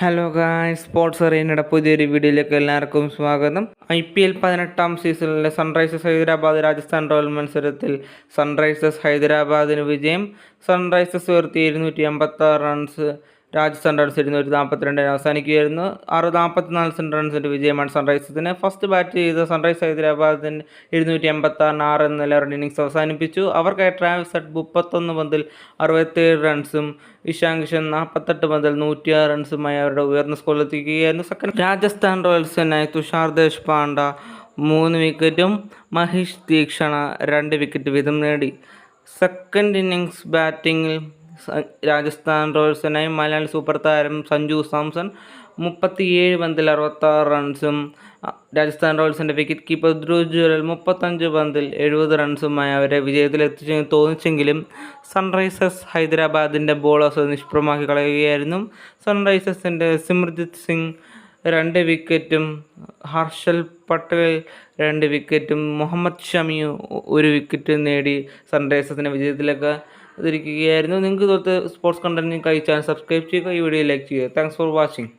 Hello ഗായ് sports അറിയുന്നയുടെ പുതിയൊരു വീഡിയോയിലേക്ക് എല്ലാവർക്കും സ്വാഗതം. ഐ പി എൽ പതിനെട്ടാം സീസണിലെ സൺറൈസേഴ്സ് ഹൈദരാബാദ് രാജസ്ഥാൻ റോയൽ മത്സരത്തിൽ സൺറൈസേഴ്സ് ഹൈദരാബാദിന് വിജയം. സൺറൈസേഴ്സ് ഉയർത്തി ഇരുന്നൂറ്റി റൺസ് രാജസ്ഥാൻ റൺസ് ഇരുന്നൂറ്റി നാൽപ്പത്തിരണ്ടിന് അവസാനിക്കുകയായിരുന്നു. ആറ് നാൽപ്പത്തിനാല് റൺസിന്റെ വിജയമാണ് സൺറൈസേഴ്സിന്. ഫസ്റ്റ് ബാറ്റ് ചെയ്ത സൺറൈസ് ഹൈദരാബാദിന് ഇരുന്നൂറ്റി എൺപത്തി ആറിന് ആറ് എന്ന ലെവൻ ഇന്നിങ്സ് അവസാനിപ്പിച്ചു. അവർക്കായി ട്രാവൽസ് സെറ്റ് മുപ്പത്തൊന്ന് പന്തിൽ അറുപത്തേഴ് റൺസും ഇഷാൻ കിഷൻ നാൽപ്പത്തെട്ട് പന്തിൽ നൂറ്റിയാറ് റൺസുമായി അവരുടെ ഉയർന്ന സ്കോറിലെത്തിക്കുകയായിരുന്നു സെക്കൻഡ് രാജസ്ഥാൻ റോയൽസിനായി തുഷാർ ദേശ്പാണ്ഡ മൂന്ന് വിക്കറ്റും മഹേഷ് തീക്ഷണ രണ്ട് വിക്കറ്റ് വീതം നേടി. സെക്കൻഡ് ഇന്നിങ്സ് ബാറ്റിങ്ങിൽ രാജസ്ഥാൻ റോയൽസിനായി മലയാളി സൂപ്പർ താരം സഞ്ജു സാംസൺ മുപ്പത്തിയേഴ് പന്തിൽ അറുപത്താറ് റൺസും രാജസ്ഥാൻ റോയൽസിന്റെ വിക്കറ്റ് കീപ്പർ ധ്രുവ് ജുവൽ മുപ്പത്തഞ്ച് പന്തിൽ എഴുപത് റൺസുമായി അവരെ വിജയത്തിലെത്തിച്ചു തോന്നിച്ചെങ്കിലും സൺറൈസേഴ്സ് ഹൈദരാബാദിന്റെ ബോളേഴ്സ് നിഷ്പ്രമാക്കി കളയുകയായിരുന്നു. സൺറൈസേഴ്സിന്റെ സിമ്രജിത് സിംഗ് രണ്ട് വിക്കറ്റും ഹർഷൽ പട്ടേൽ രണ്ട് വിക്കറ്റും മുഹമ്മദ് ഷമിയു ഒരു വിക്കറ്റും നേടി സൺറൈസേഴ്സിന്റെ വിജയത്തിലേക്ക് എത്തിയിരിക്കുകയായിരുന്നു നിങ്ങൾക്ക് ഇതുപോലത്തെ സ്പോർട്സ് കണ്ടന്റ് കഴിച്ചാൽ സബ്സ്ക്രൈബ് ചെയ്യുക ഈ വീഡിയോ ലൈക്ക് ചെയ്യുക. Thanks for watching